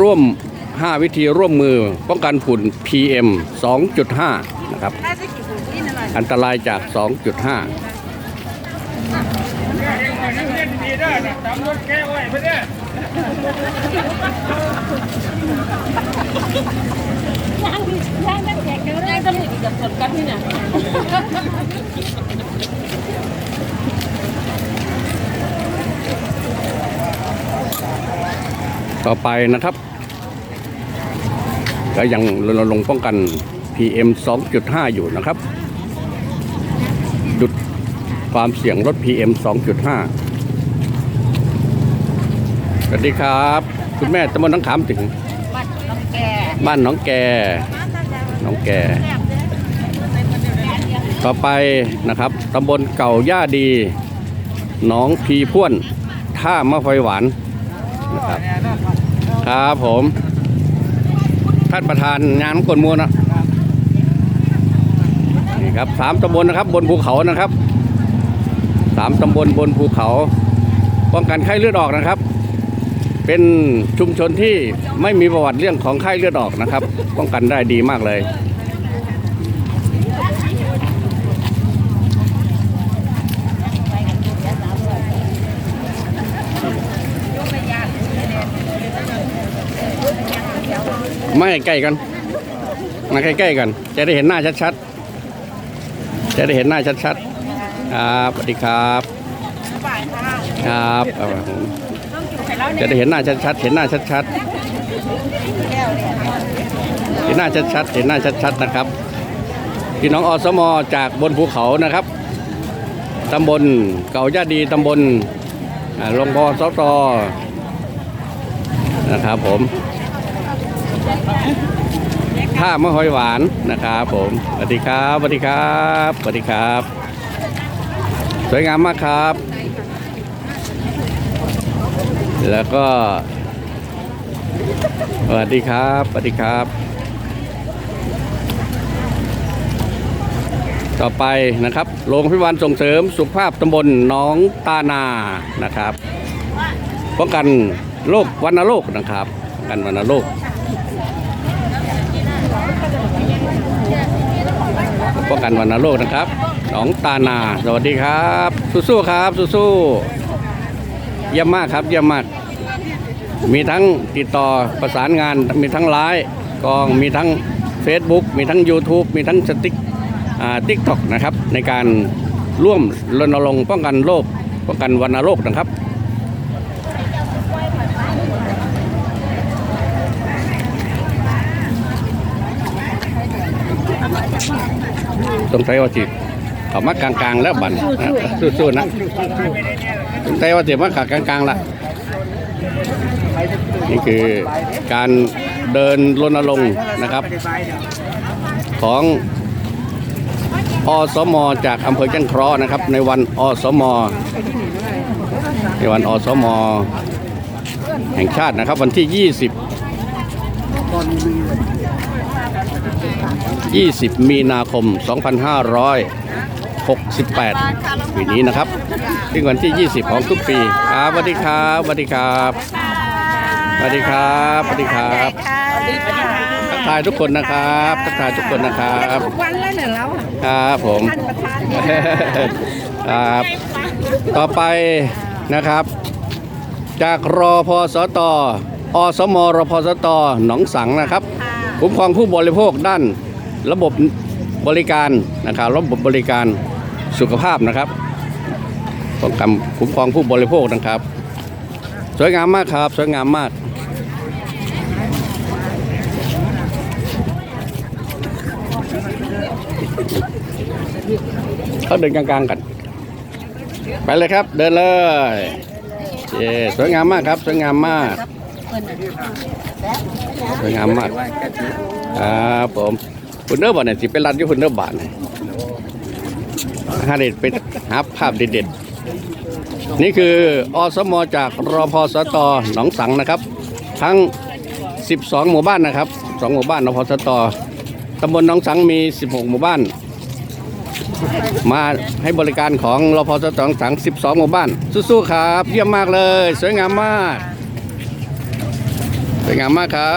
ร่วม 5 วิธีร่วมมือป้องกันฝุ่น PM 2.5 นะครับ อันตรายจาก 2.5ดีเด้อตามรถแก้ไว้เพื่อนเด้อย่างย่างนั่งแจกกันย่างต้องมีกับสดกันที่เนี่ยต่อไปนะครับ ก็ยังรณรงค์ป้องกัน PM 2.5 อยู่นะครับหยุดความเสี่ยงลด PM 2.5 สวัสดีครับ คุณแม่ตำบลน้องขามถึง บ้านน้องแกบ้านหน้องแกหน้องแก ต่อไปนะครับตำบลเก่าย่าดี หนองพีพ่วน ท่ามะไฟหวานนะครับครับผมท่านประธานงานกลมัวนะนี่ครับสามตำบลนะครับ บนภูเขานะครับสามตำบลบนภูเขา ป้องกันไข้เลือดออกนะครับ เป็นชุมชนที่ไม่มีประวัติเรื่องของไข้เลือดออกนะครับ ป้องกันได้ดีมากเลย ม่ใกล้ๆกันมาใกล้ๆกัน จะได้เห็นหน้าชัดๆ จะได้เห็นหน้าชัดๆ ครับสวัสดีครับครับจะได้เห็นหน้าชัดๆ เห็นหน้าชัดๆ เห็นหน้าชัดๆ เห็นหน้าชัดๆ นะครับ พี่น้องอสมจากบนภูเขานะครับ ตำบลเก่าย่าดีตำบลอ่าลงพอสตนะครับผม ท่ามะหอยหวานนะครับผมสวัสดีครับสวัสดีครับสวัสดีครับ สวยงามมากครับ แล้วก็สวัสดีครับสวัสดีครับ ต่อไปนะครับโรงพยาบาลส่งเสริมสุขภาพตำบลหน้องตานานะครับป้องกันโรควัณโรคนะครับป้องกันวัณโรค ป้องกันวัณโรคนะครับหนองตานา สวัสดีครับ สู้ๆครับ สู้ๆเยี่ยมมากครับ เยี่ยมมาก มีทั้งติดต่อประสานงาน มีทั้งไลน์กอง มีทั้ง Facebook มีทั้ง YouTube มีทั้งสติ๊กติ๊กต็อกนะครับ ในการร่วมรณรงค์ป้องกันโรคป้องกันวัณโรคนะครับ ตรงไทยว่าจิเขามากลางๆแล้วบันสู้ๆนะตรงไทยว่าจิมากกลางๆละนี่คือการเดินรณรงค์นะครับ ของอสมจากอำเภอจันเคราะห์นะครับ ในวันอสม ในวันอสม แห่งชาตินะครับ วันที่ 20 20 มีนาคม 2568 ปีนี้นะครับถึงวันที่ 20 ของทุกปีครับสวัสดีครับสวัสดีครับสวัสดีครับสวัสดีครับทักทายทุกคนนะครับทักทายทุกคนนะครับทุกวันแล้วเนี่ยเราครับผมท่านประธานครับต่อไปนะครับ จากรอพสตอสมรพสตหนองสังนะครับ คุ้มครองผู้บริโภคด้านระบบบริการนะครับระบบบริการสุขภาพนะครับป้องกันคุ้มครองผู้บริโภคนะครับ สวยงามมากครับ สวยงามมากเขาเดินกลางๆกัน ไปเลยครับ เดินเลยเย้สวยงามมากครับ สวยงามมาก สวยงามมากครับผมคุณเนื้อบ่เนี่ยสิเป็นรันที่คุณเนื้อบาทเนี่ยหาเด็ดไปหาภาพเด็ดๆนี่คืออสมจากรพสตหนองสังนะครับ ทั้ง 12 หมู่บ้านนะครับ 2 หมู่บ้านรพสตตำบลหนองสังมี 16 หมู่บ้าน มาให้บริการของรพสตหนองสัง 12 หมู่บ้าน สู้ๆครับ เยี่ยมมากเลย สวยงามมาก สวยงามมากครับ